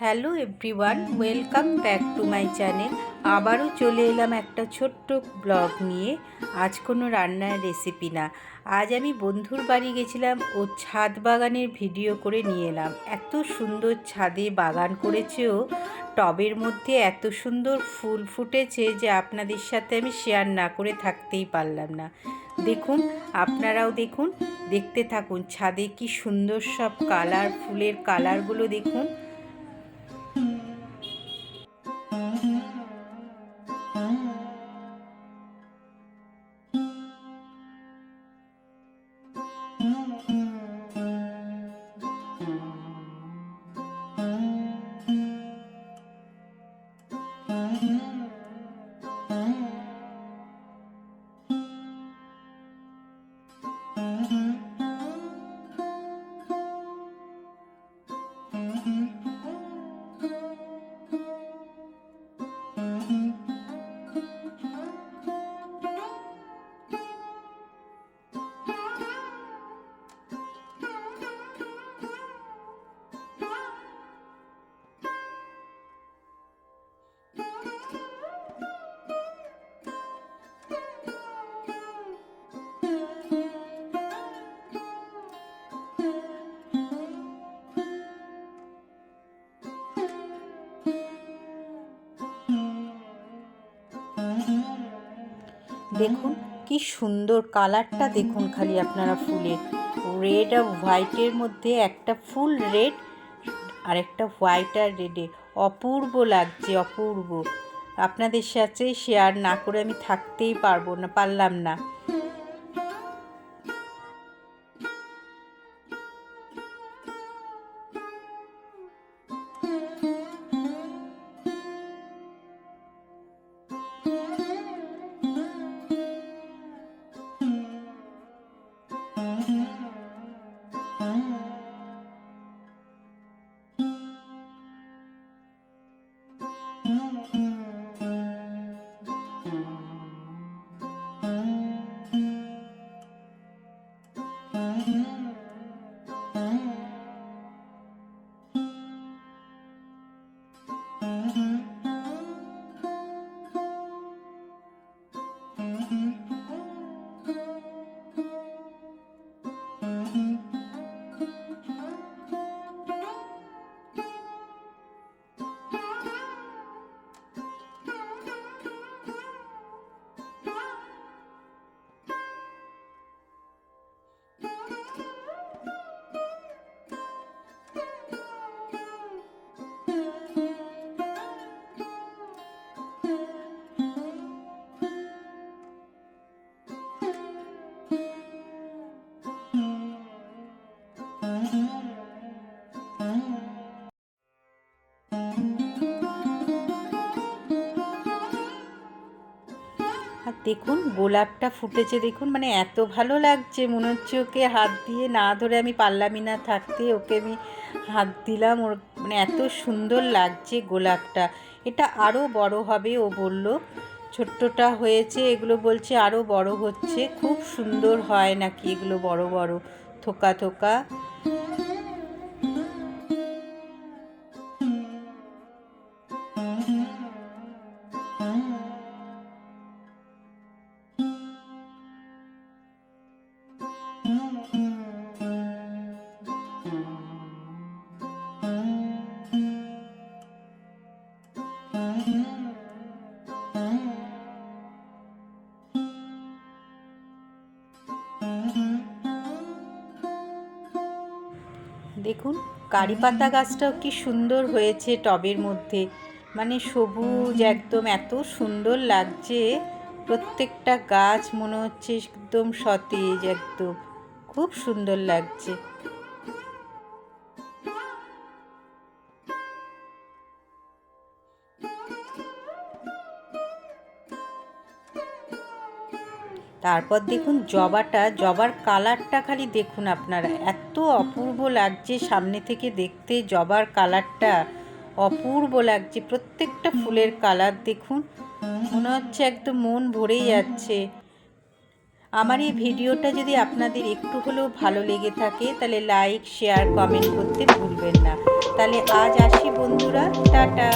Hello everyone, welcome back to my channel. আবারও চলে এলাম একটা ছোট্ট ব্লগ নিয়ে। আজ কোনো রান্নার রেসিপি না। আজ আমি বন্ধুর বাড়ি গেছিলাম ও ছাদ বাগানের ভিডিও করে নিয়ে এলাম। এত সুন্দর ছাদে বাগান করেছে ও। টবের মধ্যে এত সুন্দর ফুল ফুটেছে যে আপনাদের সাথে আমি শেয়ার না করে থাকতেই পারলাম না। দেখুন, আপনারাও দেখুন, দেখতে থাকুন। ছাদে কি সুন্দর সব কালার ফুলের কালারগুলো দেখুন। Mm-hmm. দেখুন, কি সুন্দর কালারটা দেখুন খালি আপনারা ফুলের। রেড আর হোয়াইটের মধ্যে একটা ফুল রেড আর একটা হোয়াইট আর রেডে অপূর্ব লাগছে, অপূর্ব। আপনাদের সাথে শেয়ার না করে আমি থাকতেই পারব না, পারলাম না। Mm-hmm. আর দেখুন, গোলাপটা ফুটেছে, দেখুন মানে এত ভালো লাগছে। মনে হচ্ছে ওকে হাত দিয়ে না ধরে আমি পারলামই না থাকতে। ওকে আমি হাত দিলাম, ওর মানে এত সুন্দর লাগছে গোলাপটা। এটা আরও বড় হবে, ও বলল। ছোট্টটা হয়েছে, এগুলো বলছে আরও বড় হচ্ছে। খুব সুন্দর হয় নাকি এগুলো বড় বড়, থোকা থোকা। Thank you. দেখুন, কারি পাতা গাছটাও কি সুন্দর হয়েছে টবের মধ্যে। মানে সবুজ একদম, এত সুন্দর লাগছে। প্রত্যেকটা গাছ মনে হচ্ছে একদম সতেজ একদম। খুব সুন্দর লাগছে। তারপর দেখুন জবাটা, জবার কালারটা খালি দেখুন আপনারা। এত অপূর্ব লাগছে সামনে থেকে দেখতে জবার কালারটা। অপূর্ব লাগছে, প্রত্যেকটা ফুলের কালার দেখুন। মনে হচ্ছে একদম মন ভরেই যাচ্ছে। আমার এই ভিডিওটা যদি আপনাদের একটু হলেও ভালো লেগে থাকে, তাহলে লাইক, শেয়ার, কমেন্ট করতে ভুলবেন না। তাহলে আজ আসি বন্ধুরা, টাটা।